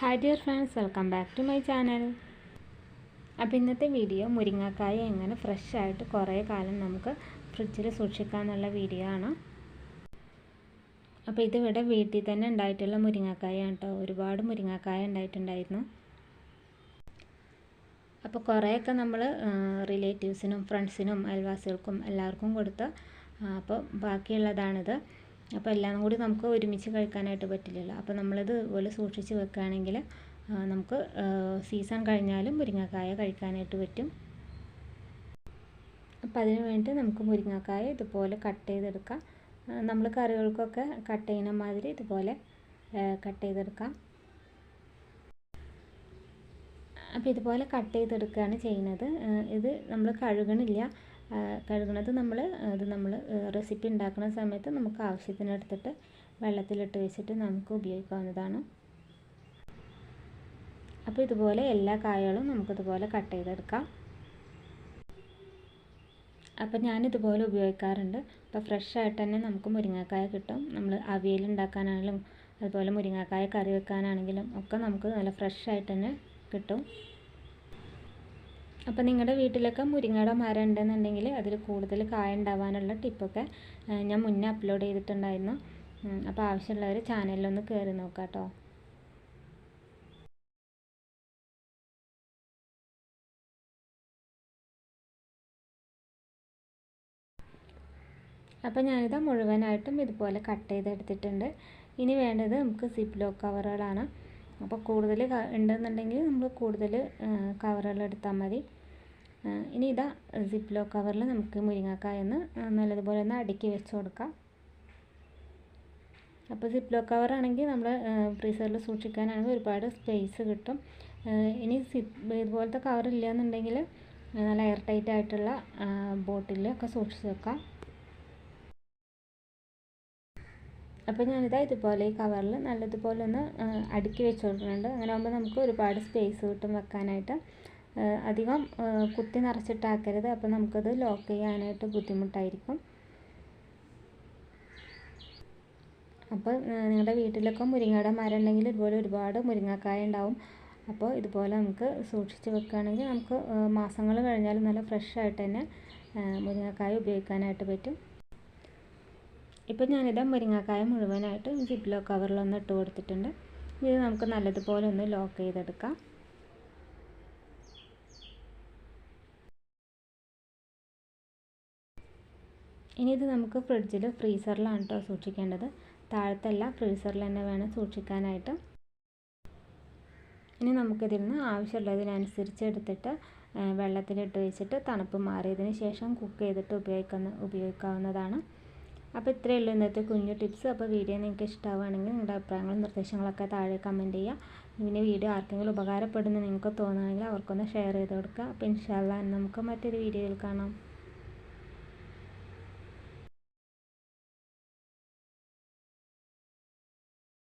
Hi dear friends welcome back to my channel അപ്പോൾ ഇന്നത്തെ video മുരിങ്ങക്കായ എങ്ങനെ ഫ്രഷ് ആയിട്ട് കുറേ കാലം നമുക്ക് ഫ്രിഡ്ജിൽ സൂക്ഷിക്കാമെന്നുള്ള വീഡിയോ ആണ്. അപ്പോൾ ഇതിവിടെ വീട്ടിൽ തന്നെ ഉണ്ടായിട്ടുള്ള മുരിങ്ങക്കായാണ് കേട്ടോ ഒരുപാട് മുരിങ്ങക്കായ ഉണ്ടായിട്ടുണ്ടായിരുന്നു. അപ്പോൾ കുറേയൊക്കെ നമ്മൾ റിലേറ്റീവ്സിനും ഫ്രണ്ട്സിനും അയൽവാസികൾക്കും എല്ലാവർക്കും കൊടുത്ത് അപ്പോൾ ബാക്കിയുള്ളതാണിത്. അപ്പോൾ എല്ലാം കൂടി നമുക്ക് ഒരുമിച്ച് കഴിക്കാനായിട്ട് പറ്റില്ലല്ലോ. അപ്പോൾ നമ്മളിത് ഇതുപോലെ സൂക്ഷിച്ച് വെക്കുകയാണെങ്കിൽ നമുക്ക് സീസൺ കഴിഞ്ഞാലും മുരിങ്ങക്കായ കഴിക്കാനായിട്ട് പറ്റും. അപ്പോൾ അതിന് വേണ്ടി നമുക്ക് മുരിങ്ങക്കായ ഇതുപോലെ കട്ട് ചെയ്തെടുക്കാം. നമ്മൾ കറികൾക്കൊക്കെ കട്ട് ചെയ്യുന്ന മാതിരി ഇതുപോലെ കട്ട് ചെയ്തെടുക്കാം. അപ്പോൾ ഇതുപോലെ കട്ട് ചെയ്തെടുക്കുകയാണ് ചെയ്യുന്നത്. ഇത് നമ്മൾ കഴുകണില്ല. കഴുകണത് നമ്മൾ അത് നമ്മൾ റെസിപ്പി ഉണ്ടാക്കുന്ന സമയത്ത് നമുക്ക് ആവശ്യത്തിന് എടുത്തിട്ട് വെള്ളത്തിലിട്ട് വെച്ചിട്ട് നമുക്ക് ഉപയോഗിക്കാവുന്നതാണ്. അപ്പോൾ ഇതുപോലെ എല്ലാ കായകളും നമുക്കിതുപോലെ കട്ട് ചെയ്തെടുക്കാം. അപ്പോൾ ഞാനിതുപോലെ ഉപയോഗിക്കാറുണ്ട്. അപ്പോൾ ഫ്രഷ് ആയിട്ട് തന്നെ നമുക്ക് മുരിങ്ങക്കായ കിട്ടും. നമ്മൾ അവിയൽ ഉണ്ടാക്കാനാണെങ്കിലും അതുപോലെ മുരിങ്ങക്കായ കറി വെക്കാനാണെങ്കിലും ഒക്കെ നമുക്ക് നല്ല ഫ്രഷ് ആയിട്ട് തന്നെ കിട്ടും. അപ്പോൾ നിങ്ങളുടെ വീട്ടിലൊക്കെ മുരിങ്ങയുടെ മരം ഉണ്ടെന്നുണ്ടെങ്കിൽ അതിൽ കൂടുതൽ കായ ഉണ്ടാവാനുള്ള ടിപ്പൊക്കെ ഞാൻ മുന്നേ അപ്ലോഡ് ചെയ്തിട്ടുണ്ടായിരുന്നു. അപ്പോൾ ആവശ്യമുള്ളവർ ചാനലിലൊന്ന് കയറി നോക്കാം കേട്ടോ അപ്പോൾ ഞാനിത് മുഴുവനായിട്ടും ഇതുപോലെ കട്ട് ചെയ്തെടുത്തിട്ടുണ്ട്. ഇനി വേണ്ടത് നമുക്ക് സിപ്പ് ലോക്ക് കവറുകളാണ് അപ്പോൾ കൂടുതൽ ഉണ്ടെന്നുണ്ടെങ്കിൽ നമ്മൾ കൂടുതൽ കവറുകൾ എടുത്താൽ മതി. ഇനി ഇതാ സിപ്പ് ലോ കവറിൽ നമുക്ക് മുരിങ്ങക്കായ ഒന്ന് നല്ലതുപോലെ ഒന്ന് അടുക്കി വെച്ച് കൊടുക്കാം. അപ്പോൾ സിപ്പ് ലോ കവറാണെങ്കിൽ നമ്മൾ ഫ്രീസറിൽ സൂക്ഷിക്കാനാണെങ്കിൽ ഒരുപാട് സ്പേസ് കിട്ടും. ഇനി സിപ്പ് ഇതുപോലത്തെ കവർ ഇല്ലയെന്നുണ്ടെങ്കിൽ നല്ല എയർ ടൈറ്റ് ആയിട്ടുള്ള ബോട്ടിലൊക്കെ സൂക്ഷിച്ച് വെക്കാം. അപ്പോൾ ഞാനിതാ ഇതുപോലെ ഈ കവറിൽ നല്ലതുപോലെ ഒന്ന് അടുക്കി വെച്ച് കൊടുക്കുന്നുണ്ട്. അങ്ങനെ ആകുമ്പോൾ നമുക്ക് ഒരുപാട് സ്പേസ് കിട്ടും വെക്കാനായിട്ട്. അധികം കുത്തി നിറച്ചിട്ടാക്കരുത്. അപ്പോൾ നമുക്കത് ലോക്ക് ചെയ്യാനായിട്ട് ബുദ്ധിമുട്ടായിരിക്കും. അപ്പോൾ നിങ്ങളുടെ വീട്ടിലൊക്കെ മുരിങ്ങയുടെ മരം ഉണ്ടെങ്കിൽ ഇതുപോലെ ഒരുപാട് മുരിങ്ങക്കായ ഉണ്ടാവും. അപ്പോൾ ഇതുപോലെ നമുക്ക് സൂക്ഷിച്ച് വെക്കുകയാണെങ്കിൽ നമുക്ക് മാസങ്ങൾ കഴിഞ്ഞാലും നല്ല ഫ്രഷ് ആയിട്ട് തന്നെ മുരിങ്ങക്കായ ഉപയോഗിക്കാനായിട്ട് പറ്റും. ഇപ്പം ഞാനിത് മുരിങ്ങക്കായ മുഴുവനായിട്ട് ജിപ്ലോ കവറിലൊന്ന് ഇട്ട് കൊടുത്തിട്ടുണ്ട്. ഇത് നമുക്ക് നല്ലതുപോലെ ഒന്ന് ലോക്ക് ചെയ്തെടുക്കാം. ഇനി ഇത് നമുക്ക് ഫ്രിഡ്ജിൽ ഫ്രീസറിലാണ് കേട്ടോ സൂക്ഷിക്കേണ്ടത്. താഴത്തല്ല ഫ്രീസറിൽ തന്നെ വേണം സൂക്ഷിക്കാനായിട്ട്. ഇനി നമുക്കിതിൽ നിന്ന് ആവശ്യമുള്ളതിനനുസരിച്ച് എടുത്തിട്ട് വെള്ളത്തിലിട്ട് വെച്ചിട്ട് തണുപ്പ് മാറിയതിന് ശേഷം കുക്ക് ചെയ്തിട്ട് ഉപയോഗിക്കുന്ന ഉപയോഗിക്കാവുന്നതാണ്. അപ്പോൾ ഇത്രയേ ഉള്ളൂ ഇന്നത്തെ കുഞ്ഞു ടിപ്സ് അപ്പോൾ വീഡിയോ നിങ്ങൾക്ക് ഇഷ്ടമാവുകയാണെങ്കിൽ നിങ്ങളുടെ അഭിപ്രായങ്ങളും നിർദ്ദേശങ്ങളൊക്കെ താഴെ കമന്റ് ചെയ്യുക. ഇനി വീഡിയോ ആർക്കെങ്കിലും ഉപകാരപ്പെടുന്നു നിങ്ങൾക്ക് തോന്നുകയാണെങ്കിൽ അവർക്കൊന്ന് ഷെയർ ചെയ്ത് കൊടുക്കുക. അപ്പോൾ ഇൻഷാല്ല നമുക്ക് മറ്റൊരു വീഡിയോയിൽ കാണാം.